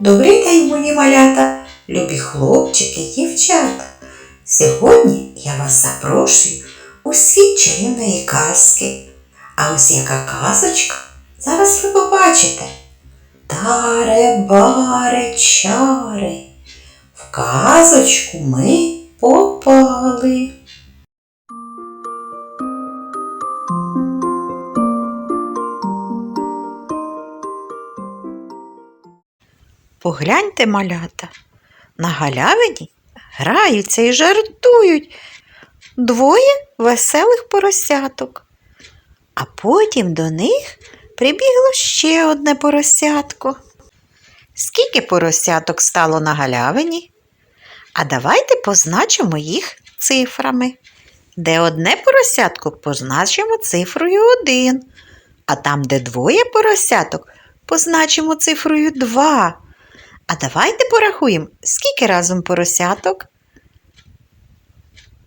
Добрий день, мої малята, любі хлопчики, дівчата. Сьогодні я вас запрошую у світ чарівної казки. А ось яка казочка, зараз ви побачите. Таре, баре, чари. В казочку ми попали. Погляньте, малята, на галявині граються і жартують двоє веселих поросяток. А потім до них прибігло ще одне поросятко. Скільки поросяток стало на галявині? А давайте позначимо їх цифрами. Де одне поросятко позначимо цифрою 1, а там, де двоє поросяток, позначимо цифрою 2. А давайте порахуємо, скільки разом поросяток?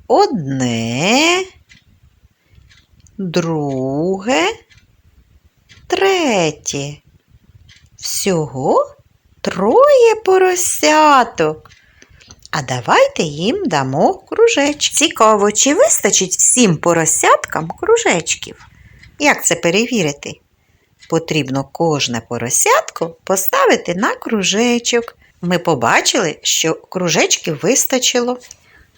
Одне, друге, третє. Всього троє поросяток. А давайте їм дамо кружечки. Цікаво, чи вистачить всім поросяткам кружечків? Як це перевірити? Потрібно кожне поросятко поставити на кружечок. Ми побачили, що кружечків вистачило,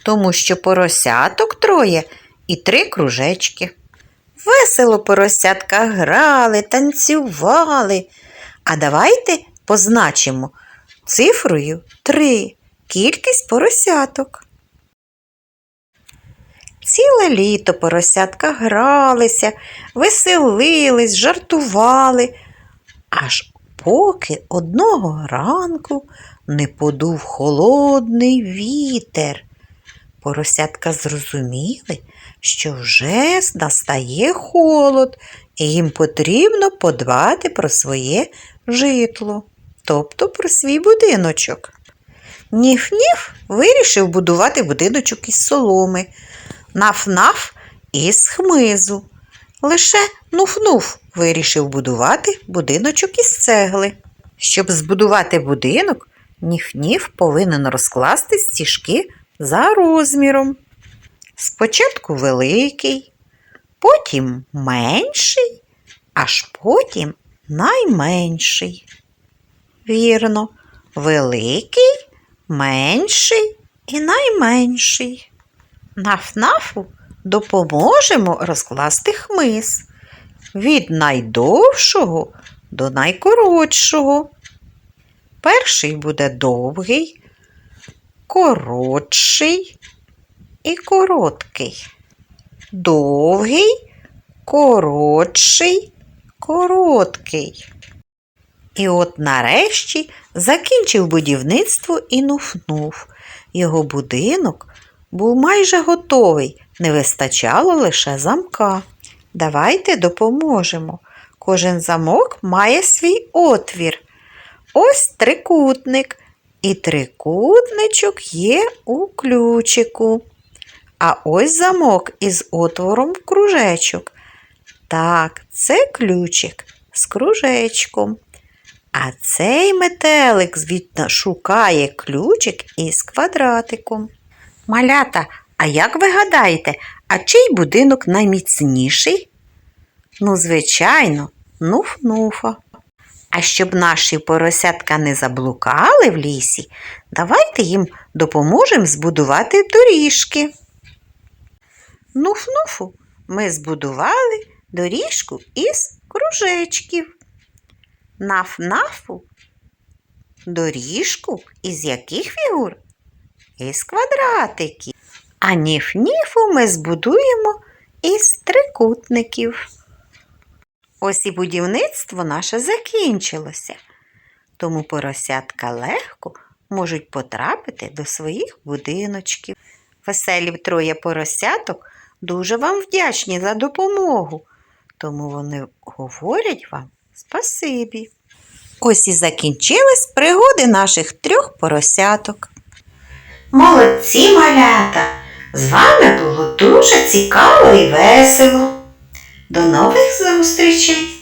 тому що поросяток троє і три кружечки. Весело поросятка грали, танцювали. А давайте позначимо цифрою 3 кількість поросяток. Ціле літо поросятка гралися, веселились, жартували, аж поки одного ранку не подув холодний вітер. Поросятка зрозуміли, що вже настає холод, і їм потрібно подбати про своє житло, тобто про свій будиночок. Ніф-ніф вирішив будувати будиночок із соломи, наф-наф із хмизу. Лише нуф-нуф вирішив будувати будиночок із цегли. Щоб збудувати будинок, ніф-ніф повинен розкласти стіжки за розміром. Спочатку великий, потім менший, аж потім найменший. Вірно, великий, менший і найменший. Наф-нафу допоможемо розкласти хмиз від найдовшого до найкоротшого. Перший буде довгий, коротший і короткий. Довгий, коротший, короткий. І от нарешті закінчив будівництво і нуфнув. Його будинок був майже готовий, не вистачало лише замка. Давайте допоможемо. Кожен замок має свій отвір. Ось трикутник. І трикутничок є у ключику. А ось замок із отвором в кружечок. Так, це ключик з кружечком. А цей метелик звідно шукає ключик із квадратиком. Малята, а як ви гадаєте, а чий будинок найміцніший? Ну, звичайно, нуф-нуфа. А щоб наші поросятка не заблукали в лісі, давайте їм допоможемо збудувати доріжки. Нуф-нуфу ми збудували доріжку із кружечків. Наф-нафу доріжку із яких фігур? Із квадратиків. А ніф-ніфу ми збудуємо із трикутників. Ось і будівництво наше закінчилося, тому поросятка легко можуть потрапити до своїх будиночків. Веселі троє поросяток дуже вам вдячні за допомогу, тому вони говорять вам спасибі. Ось і закінчились пригоди наших трьох поросяток. Молодці малята! З вами було дуже цікаво і весело. До нових зустрічей!